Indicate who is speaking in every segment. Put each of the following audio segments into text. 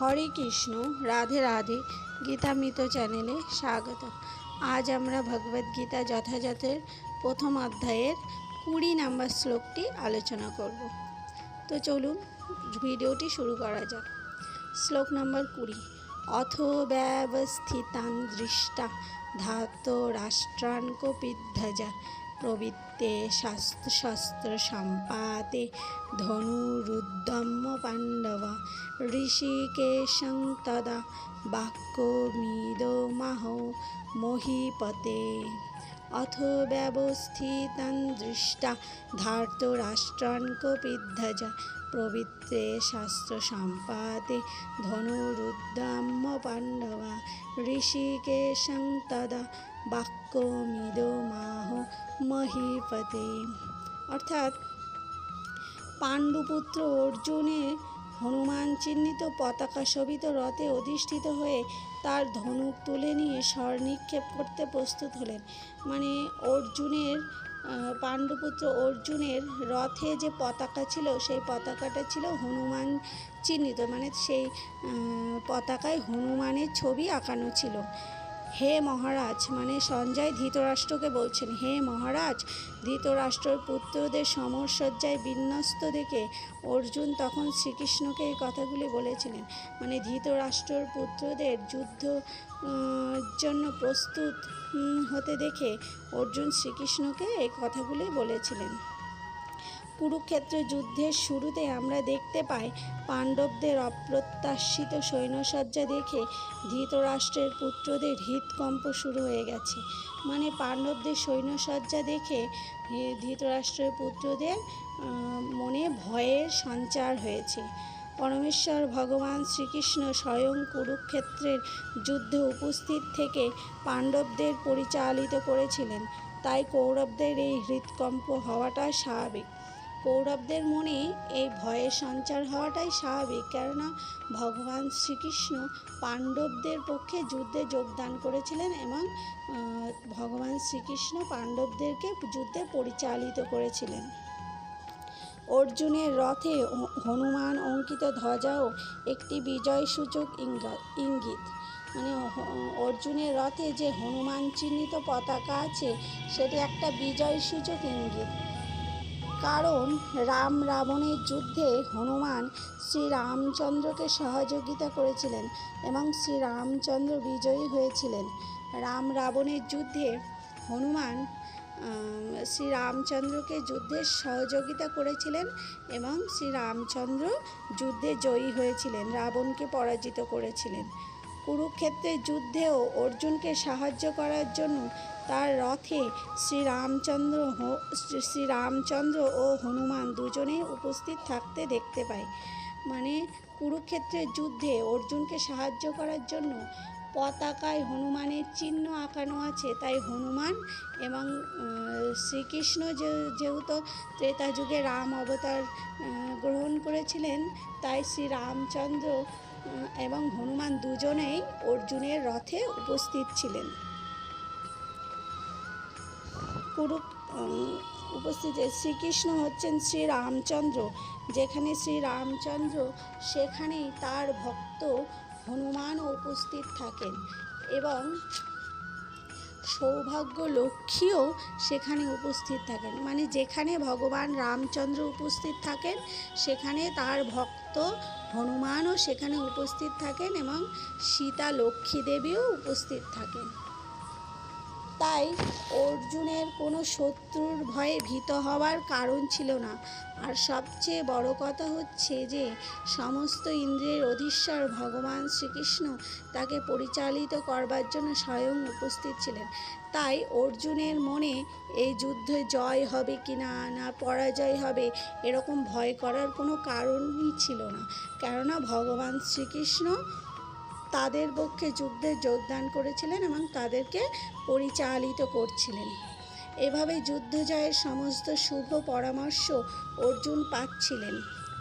Speaker 1: হরে কৃষ্ণ, রাধে রাধে। গীতামৃত চ্যানেলে স্বাগত আজ আমরা ভগবদ্গীতা যথাযথের প্রথম অধ্যায়ের কুড়ি নাম্বার শ্লোকটি আলোচনা করব। তো চলুন, ভিডিওটি শুরু করা যাক। শ্লোক নম্বর কুড়ি। অথ ব্যবস্থিতান দৃষ্টা ধাত রাষ্ট্রান কপিধ্বজা। প্রবৃত্তে শাস্ত্র সম্পাতে ধনুরুদ্যম্য পাণ্ডব ঋষিকেশং তদা বাক্যমিদো মাহ মহিপতে। অথ ব্যবস্থিতান দৃষ্টা ধার্তরাষ্ট্রান কপিধ্বজা প্রবৃত্তে শাস্ত্র সম্পাদে ধনুরুদ্দাম্য পাণ্ডবা ঋষিকেশং তদা মাহ মহিপতে। অর্থাৎ পাণ্ডুপুত্র অর্জুনের হনুমান চিহ্নিত পতাকা শোভিত রথে অধিষ্ঠিত হয়ে তার ধনুক তুলে নিয়ে স্বর নিক্ষেপ করতে প্রস্তুত হলেন। মানে অর্জুনের পাণ্ডুপুত্র অর্জুনের রথে যে পতাকা ছিল, সেই পতাকাটা ছিল হনুমান চিহ্নিত। মানে সেই পতাকায় হনুমানের ছবি আঁকানো ছিল। হে মহারাজ মানে সঞ্জয় ধৃতরাষ্ট্রকে বলছেন। হে মহারাজ, ধৃতরাষ্ট্রর পুত্রদের সমরসজ্জায় বিন্যস্ত দেখে অর্জুন তখন শ্রীকৃষ্ণকে এই কথাগুলি বলেছিলেন। মানে ধৃতরাষ্ট্রর পুত্রদের যুদ্ধ জন্য প্রস্তুত হতে দেখে অর্জুন শ্রীকৃষ্ণকে এই কথাগুলি বলেছিলেন। কুরুক্ষেত্র যুদ্ধের শুরুতে আমরা দেখতে পাই পাণ্ডবদের অপ্রত্যাশিত সৈন্যসজ্জা দেখে ধৃতরাষ্ট্রের পুত্রদের হৃদকম্প শুরু হয়ে গেছে। মানে পাণ্ডবদের সৈন্যসজ্জা দেখে ধৃতরাষ্ট্রের পুত্রদের মনে ভয়ের সঞ্চার হয়েছে। পরমেশ্বর ভগবান শ্রীকৃষ্ণ স্বয়ং কুরুক্ষেত্রের যুদ্ধে উপস্থিত থেকে পাণ্ডবদের পরিচালিত করেছিলেন। তাই কৌরবদের এই হৃদকম্প হওয়াটা স্বাভাবিক। কৌরবদের মনে এই ভয়ের সঞ্চার হওয়াটাই স্বাভাবিক। কেননা ভগবান শ্রীকৃষ্ণ পাণ্ডবদের পক্ষে যুদ্ধে যোগদান করেছিলেন এবং ভগবান শ্রীকৃষ্ণ পাণ্ডবদেরকে যুদ্ধে পরিচালিত করেছিলেন। অর্জুনের রথে হনুমান অঙ্কিত ধ্বজাও একটি বিজয়সূচক ইঙ্গ- ইঙ্গিত। মানে অর্জুনের রথে যে হনুমান চিহ্নিত পতাকা আছে, সেটি একটা বিজয়সূচক ইঙ্গিত। কারণ রাম রাবণের যুদ্ধে হনুমান শ্রী রামচন্দ্রকে সহযোগিতা করেছিলেন এবং শ্রী রামচন্দ্র বিজয়ী হয়েছিলেন। রাম রাবণের যুদ্ধে হনুমান আম, শ্রী রামচন্দ্রকে যুদ্ধে সহযোগিতা করেছিলেন এবং শ্রী রামচন্দ্র যুদ্ধে জয়ী হয়েছিলেন রাবণকে পরাজিত করেছিলেন। কুরুক্ষেত্রের যুদ্ধেও অর্জুনকে সাহায্য করার জন্য তার রথে শ্রীরামচন্দ্র শ্রীরামচন্দ্র ও হনুমান দুজনেই উপস্থিত থাকতে দেখতে পাই মানে কুরুক্ষেত্রের যুদ্ধে অর্জুনকে সাহায্য করার জন্য পতাকায় হনুমানের চিহ্ন আঁকানো আছে। তাই হনুমান এবং শ্রীকৃষ্ণ যে, যেহেতু ত্রেতা যুগে রাম অবতার গ্রহণ করেছিলেন, তাই শ্রী রামচন্দ্র এবং হনুমান দুজনেই অর্জুনের রথে উপস্থিত ছিলেন। কুরু উম, উপস্থিত শ্রীকৃষ্ণ হচ্ছেন শ্রী রামচন্দ্র যেখানে শ্রী রামচন্দ্র সেখানেই তার ভক্ত হনুমানও উপস্থিত থাকেন এবং সৌভাগ্য লক্ষ্মীও সেখানে উপস্থিত থাকেন। মানে যেখানে ভগবান রামচন্দ্র উপস্থিত থাকেন সেখানে তার ভক্ত হনুমানও সেখানে উপস্থিত থাকেন এবং সীতা লক্ষ্মী দেবীও উপস্থিত থাকেন। তাই অর্জুনের কোনো শত্রুর ভয়ে ভীত হওয়ার কারণ ছিল না। আর সবচেয়ে বড় কথা হচ্ছে যে, সমস্ত ইন্দ্রের অধীশ্বর ভগবান শ্রীকৃষ্ণ তাকে পরিচালিত করবার জন্য স্বয়ং উপস্থিত ছিলেন। তাই অর্জুনের মনে এই যুদ্ধে জয় হবে কি না না পরাজয় হবে, এরকম ভয় করার কোনো কারণই ছিল না। কেননা ভগবান শ্রীকৃষ্ণ তাদের পক্ষে যুদ্ধে যোগদান করেছিলেন এবং তাদেরকে পরিচালিত করছিলেন। এভাবে যুদ্ধ জয়ের সমস্ত শুভ পরামর্শ অর্জুন পাচ্ছিলেন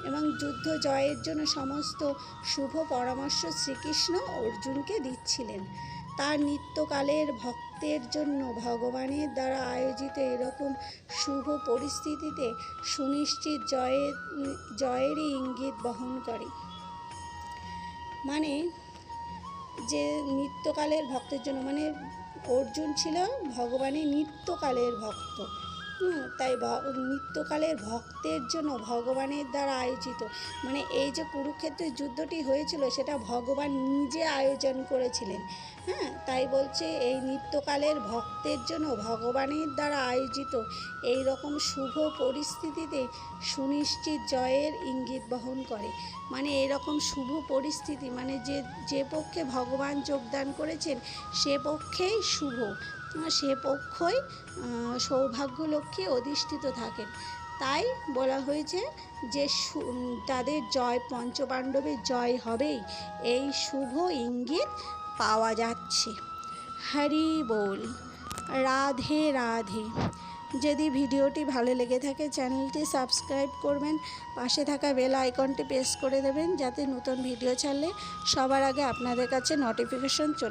Speaker 1: এবং যুদ্ধ জয়ের জন্য সমস্ত শুভ পরামর্শ শ্রীকৃষ্ণ অর্জুনকে দিচ্ছিলেন। তার নিত্যকালের ভক্তের জন্য ভগবানের দ্বারা আয়োজিত এরকম শুভ পরিস্থিতিতে সুনিশ্চিত জয়ের, জয়েরই ইঙ্গিত বহন করে। মানে যে নিত্যকালের ভক্তের জন্য মানে অর্জুন ছিল ভগবানের নিত্যকালের ভক্ত। তাই নিত্যকালের ভক্তের জন্য ভগবানের দ্বারা আয়োজিত। মানে এই যে কুরুক্ষেত্রের যুদ্ধটি হয়েছিল, সেটা ভগবান নিজে আয়োজন করেছিলেন। হ্যাঁ তাই বলছে এই নিত্যকালের ভক্তের জন্য ভগবানের দ্বারা আয়োজিত এই রকম শুভ পরিস্থিতিতে সুনিশ্চিত জয়ের ইঙ্গিত বহন করে। মানে এরকম শুভ পরিস্থিতি মানে যে যে পক্ষে ভগবান যোগদান করেছেন, সে পক্ষেই শুভ। সে পক্ষই সৌভাগ্যলক্ষ্মী অধিষ্ঠিত থাকেন। তাই বলা হয়েছে যে তাদের জয় পঞ্চপাণ্ডবের জয় হবেই। এই শুভ ইঙ্গিত পাওয়া যাচ্ছে। হরি বল। রাধে রাধে। যদি ভিডিওটি ভালো লেগে থাকে, চ্যানেলটি সাবস্ক্রাইব করবেন। পাশে থাকা বেল আইকনটি প্রেস করে দেবেন, যাতে নতুন ভিডিও ছাড়লে সবার আগে আপনাদের কাছে নোটিফিকেশন চলে